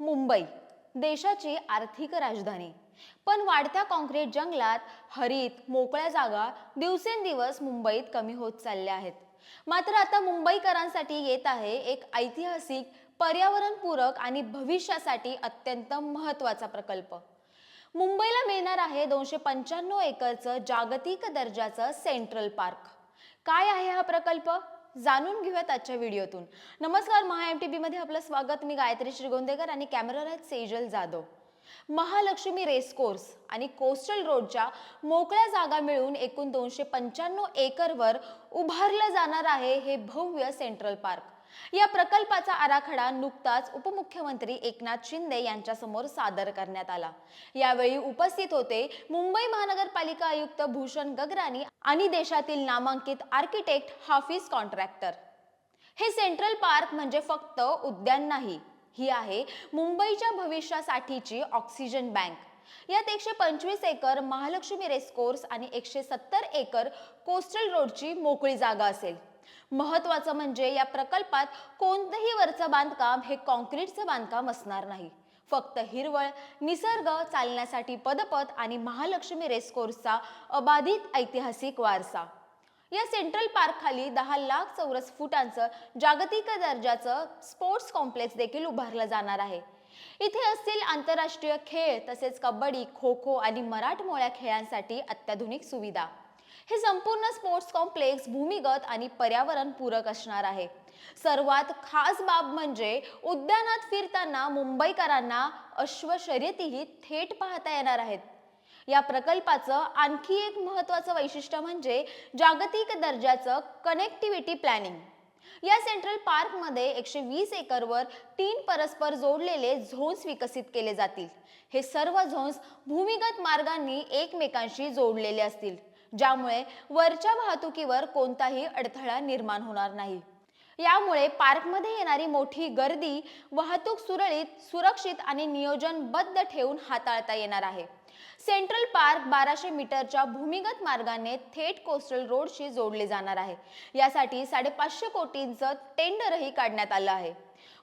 मुंबई देशाची आर्थिक राजधानी. पण वाढत्या काँक्रीट जंगलात हरित मोकळ्या जागा दिवसेंदिवस मुंबईत कमी होत चालल्या आहेत. मात्र आता मुंबईकरांसाठी येत आहे एक ऐतिहासिक पर्यावरणपूरक आणि भविष्यासाठी अत्यंत महत्त्वाचा प्रकल्प. मुंबईला मिळणार आहे दोनशे पंच्याण्णव एकरचं जागतिक दर्जाचं सेंट्रल पार्क. काय आहे हा प्रकल्प? जाणून घेऊयात आजच्या व्हिडिओतून. नमस्कार महा एम टी मध्ये आपलं स्वागत. मी गायत्री श्रीगोंदेकर आणि कॅमेरावर आहेत सेजल जाधव. महालक्ष्मी रेसकोर्स आणि कोस्टल रोडच्या मोकळ्या जागा मिळून एकूण दोनशे पंच्याण्णव एकरवर उभारलं जाणार आहे हे भव्य सेंट्रल पार्क. या प्रकल्पाचा आराखडा नुकताच उपमुख्यमंत्री एकनाथ शिंदे यांच्यासमोर सादर करण्यात आला. यावेळी उपस्थित होते मुंबई महानगरपालिका आयुक्त भूषण गगरानी आणि देशातील नामांकित आर्किटेक्ट हाफिज कॉन्ट्रॅक्टर. हे सेंट्रल पार्क म्हणजे फक्त उद्यान नाही ही आहे मुंबईच्या भविष्यासाठीची ऑक्सिजन बँक. यात एकशे पंचवीस एकर महालक्ष्मी रेसकोर्स आणि एकशे सत्तर एकर कोस्टल रोडची मोकळी जागा असेल. महत्वाचं म्हणजे या प्रकल्पात कोणतंही वरचं बांधकाम हे कॉन्क्रीटचं बांधकाम असणार नाही. फक्त हिरवळ निसर्ग चालण्यासाठी पदपथ आणि महालक्ष्मी रेसकोर्सचा अबाधित ऐतिहासिक वारसा. या सेंट्रल पार्क खाली दहा लाख चौरस फुटांचं जागतिक दर्जाचं स्पोर्ट्स कॉम्प्लेक्स देखील उभारलं जाणार आहे. इथे असतील आंतरराष्ट्रीय खेळ तसेच कबड्डी खो खो आणि मराठमोळ्या खेळांसाठी अत्याधुनिक सुविधा. हे संपूर्ण स्पोर्ट्स कॉम्प्लेक्स भूमिगत आणि पर्यावरण पूरक असणार आहे. सर्वात खास बाब म्हणजे उद्यानात फिरताना मुंबईकरांना अश्व शर्यतीही थेट पाहता येणार आहेत. या प्रकल्पाचं आणखी एक महत्त्वाचं वैशिष्ट्य म्हणजे जागतिक दर्जाचं कनेक्टिव्हिटी प्लॅनिंग या सेंट्रल पार्कमध्ये एकशे वीस एकरवर तीन परस्पर जोडलेले झोन्स विकसित केले जातील. हे सर्व झोन्स भूमिगत मार्गांनी एकमेकांशी जोडलेले असतील. ज्यामुळे वरच्या वाहतुकीवर कोणताही अडथळा निर्माण होणार नाही. यामुळे पार्कमध्ये येणारी मोठी गर्दी वाहतूक सुरळीत सुरक्षित आणि नियोजनबद्ध ठेवून हाताळता येणार आहे. सेंट्रल पार्क बाराशे मीटरच्या भूमिगत मार्गाने थेट कोस्टल रोडशी जोडले जाणार आहे. यासाठी साडेपाचशे कोटींचं टेंडरही काढण्यात आलं आहे.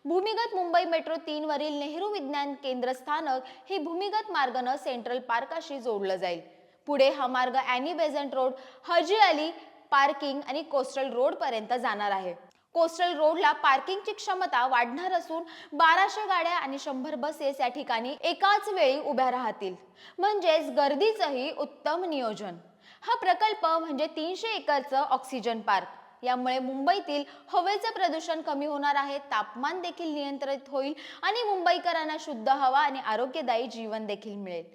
भूमिगत मुंबई मेट्रो तीन वरील नेहरू विज्ञान केंद्र स्थानक हे भूमिगत मार्गानं सेंट्रल पार्काशी जोडलं जाईल. पुढे हा मार्ग Annie Besant road Haji Ali parking आणि कोस्टल रोडपर्यंत जाणार आहे. कोस्टल रोडला पार्किंगची क्षमता वाढणार असून बाराशे गाड्या आणि शंभर बसेस या ठिकाणी एकाच वेळी उभ्या राहतील. म्हणजेच गर्दीचंही उत्तम नियोजन. हा प्रकल्प म्हणजे तीनशे एकरचं ऑक्सिजन पार्क. यामुळे मुंबईतील हवेचं प्रदूषण कमी होणार आहे तापमान देखील नियंत्रित होईल आणि मुंबईकरांना शुद्ध हवा आणि आरोग्यदायी जीवन देखील मिळेल.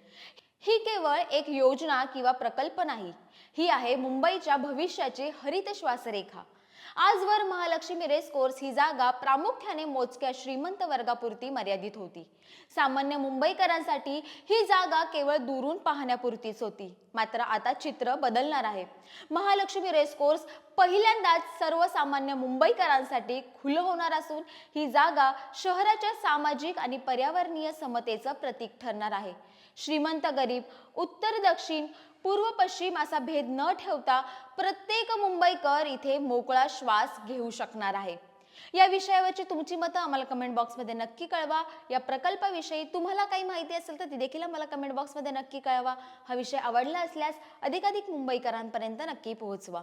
ही केवळ एक योजना किंवा प्रकल्प नाही ही आहे मुंबईच्या भविष्याची हरित श्वासरेखा. आजवर महालक्ष्मी रेस कोर्स ही जागा प्रामुख्याने मोजक्या श्रीमंत वर्गापुरती मर्यादित होती. सामान्य मुंबईकरांसाठी ही जागा केवळ दुरून पाहण्यापुरतीच होती. मात्र आता चित्र बदलणार आहे. महालक्ष्मी रेस कोर्स पहिल्यांदाच सर्वसामान्य मुंबईकरांसाठी खुलं होणार असून ही जागा शहराच्या सामाजिक आणि पर्यावरणीय समतेचं प्रतीक ठरणार आहे. श्रीमंत गरीब उत्तर दक्षिण पूर्व पश्चिम असा भेद न ठेवता प्रत्येक मुंबईकर इथे मोकळा श्वास घेऊ शकणार आहे. या विषयावरची तुमची मतं आम्हाला कमेंट बॉक्समध्ये नक्की कळवा. या प्रकल्पाविषयी तुम्हाला काही माहिती असेल तर ती देखील आम्हाला कमेंट बॉक्समध्ये नक्की कळवा. हा विषय आवडला असल्यास अधिकाधिक मुंबईकरांपर्यंत नक्की पोहोचवा.